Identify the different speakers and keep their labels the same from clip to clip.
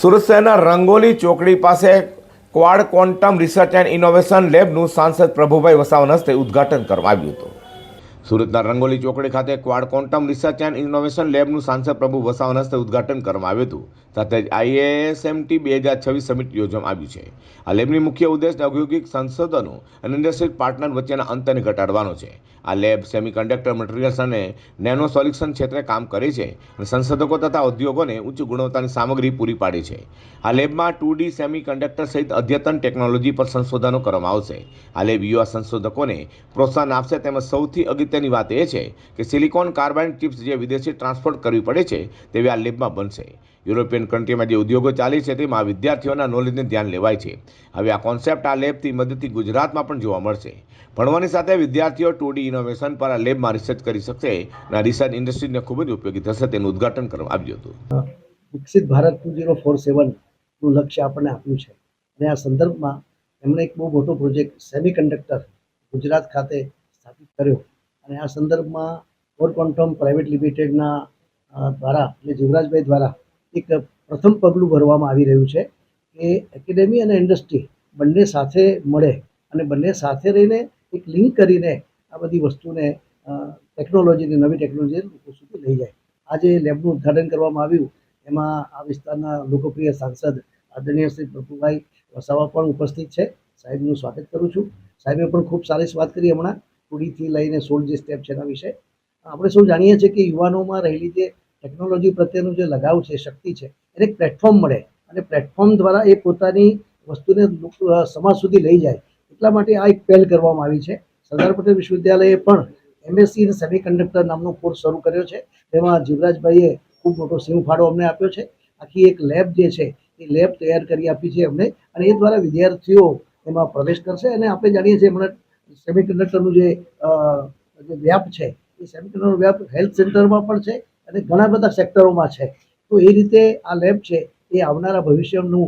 Speaker 1: સુરત શહેરના રંગોલી ચોકડી પાસે quad quantum research and innovation લેબનું સાંસદ પ્રભુભાઈ વસાવાના હસ્તે ઉદ્ઘાટન કરવામાં આવ્યું હતું. સુરતના રંગોલી ચોકડી ખાતે quad quantum research and innovation લેબનું સાંસદ પ્રભુ વસાવાના હસ્તે ઉદઘાટન કરવામાં આવ્યું હતું. સાથે જ આઈએએસએમટી બે હજાર છવ્વીસ સમિટ યોજવામાં આવ્યું છે. આ લેબની મુખ્ય ઉદ્દેશ ઔદ્યોગિક સંશોધનો અને ઇન્ડસ્ટ્રીયલ પાર્ટનર વચ્ચેના અંતરને ઘટાડવાનો છે. આ લેબ સેમિકન્ડક્ટર મટીરિયલ્સ અને નેનો સોલ્યુશન ક્ષેત્રે કામ કરે છે અને સંશોધકો તથા ઉદ્યોગોને ઉચ્ચ ગુણવત્તાની સામગ્રી પૂરી પાડે છે. આ લેબમાં ટુ ડી સેમિકન્ડક્ટર સહિત અદ્યતન ટેકનોલોજી પર સંશોધનો કરવામાં આવશે. આ લેબ યુવા સંશોધકોને પ્રોત્સાહન આપશે તેમજ સૌથી અગત્યની વાત એ છે કે સિલિકોન કાર્બાઇન ચિપ્સ જે વિદેશી ટ્રાન્સપોર્ટ કરવી પડે છે, તેવી આ લેબમાં બનશે. યુરોપિયન કન્ટ્રીમાં જે ઉદ્યોગો ચાલે છે, તેમાં વિદ્યાર્થીઓના નોલેજને ધ્યાન લેવાય છે. હવે આ કોન્સેપ્ટ આ લેબથી મદદથી ગુજરાતમાં પણ જોવા મળશે. ભણવાની સાથે વિદ્યાર્થીઓ ટુ ડી ઇનોવેશન પર આ લેબમાં રિસર્ચ કરી શકશે અને રિસર્ચ ઇન્ડસ્ટ્રીને ખૂબ જ ઉપયોગી થશે તેનું ઉદ્ઘાટન કરવામાં આવ્યું હતું.
Speaker 2: વિકસિત ભારત ટુ ઝીરો ફોર સેવનનું લક્ષ્ય આપણને આપ્યું છે. અને આ સંદર્ભમાં એમણે એક બહુ મોટો પ્રોજેક્ટ સેમી કન્ડક્ટર ગુજરાત ખાતે સ્થાપિત કર્યો. અને આ સંદર્ભમાં ફોર ક્વોન્ટમ પ્રાઇવેટ લિમિટેડના દ્વારા એટલે જીવરાજભાઈ દ્વારા એક પ્રથમ પગલું ભરવામાં આવી રહ્યું છે કે એકેડેમી અને ઇન્ડસ્ટ્રી બંને સાથે મળે અને બંને સાથે રહીને એક લિંક કરીને આ બધી વસ્તુને ટેકનોલોજીને, નવી ટેકનોલોજી લોકો સુધી લઈ જાય. આજે લેબનું ઉદ્ઘાટન કરવામાં આવ્યું. એમાં આ વિસ્તારના લોકપ્રિય સાંસદ આદરણીય શ્રી પ્રભુભાઈ વસાવા પણ ઉપસ્થિત છે. સાહેબનું સ્વાગત કરું છું. સાહેબે પણ ખૂબ સારી વાત કરી હમણાં. ટુડીથી લઈને સોળ જે સ્ટેપ છે એના વિશે. આપણે સૌ જાણીએ છીએ કે યુવાનોમાં રહેલી જે ટેકનોલોજી પ્રત્યેનું જે લગાવ છે, શક્તિ છે, એને પ્લેટફોર્મ મળે અને પ્લેટફોર્મ દ્વારા એ પોતાની વસ્તુને સમાજ સુધી લઈ જાય. એટલા માટે આ એક પહેલ કરવામાં આવી છે. સરદાર પટેલ વિશ્વવિદ્યાલયે પણ એમએસસી ઇન સેમી કન્ડક્ટર નામનો કોર્સ શરૂ કર્યો છે. તેમાં જીવરાજભાઈએ ખૂબ મોટો સિંહ ફાળો અમને આપ્યો છે. આખી એક લેબ જે છે, એ લેબ તૈયાર કરી આપી છે અમને અને એ દ્વારા વિદ્યાર્થીઓ એમાં પ્રવેશ કરશે અને આપણે જાણીએ છીએ હમણાં સેમી કન્ડક્ટરનું જે વ્યાપ છે, એ સેમી વ્યાપ હેલ્થ સેન્ટરમાં પણ છે અને ઘણા બધા સેક્ટરોમાં છે. તો એ રીતે આ લેબ છે, એ આવનારા ભવિષ્યનું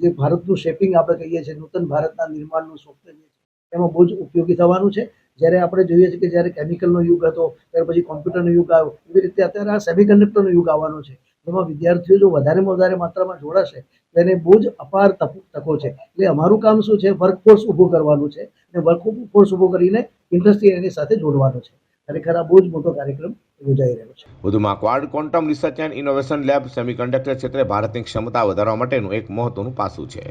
Speaker 2: જે ભારતનું શેપિંગ આપણે કહીએ છીએ, નૂતન ભારતના નિર્માણનું સ્વપ્ન જે એમાં બહુ જ ઉપયોગી થવાનું છે. જ્યારે આપણે જોઈએ છીએ કે જ્યારે કેમિકલનો યુગ હતો, ત્યાર પછી કોમ્પ્યુટરનો યુગ આવ્યો, એવી રીતે અત્યારે આ સેમિકન્ડક્ટરનો યુગ આવવાનો છે. જેમાં વિદ્યાર્થીઓ જો વધારેમાં વધારે માત્રામાં જોડાશે, તો એને બહુ જ અપાર તકો છે. એટલે અમારું કામ શું છે? વર્કફોર્સ ઊભું કરવાનું છે અને વર્કફોર્સ ઊભો કરીને ઇન્ડસ્ટ્રી એની સાથે જોડવાનો છે. ખરેખર આ બહુ જ મોટો કાર્યક્રમ યોજાઈ રહ્યો છે.
Speaker 1: વધુમાં quad quantum research and innovation lab semiconductor ક્ષેત્રે ભારતની ક્ષમતા વધારવા માટેનું એક મહત્વનું પાસું છે.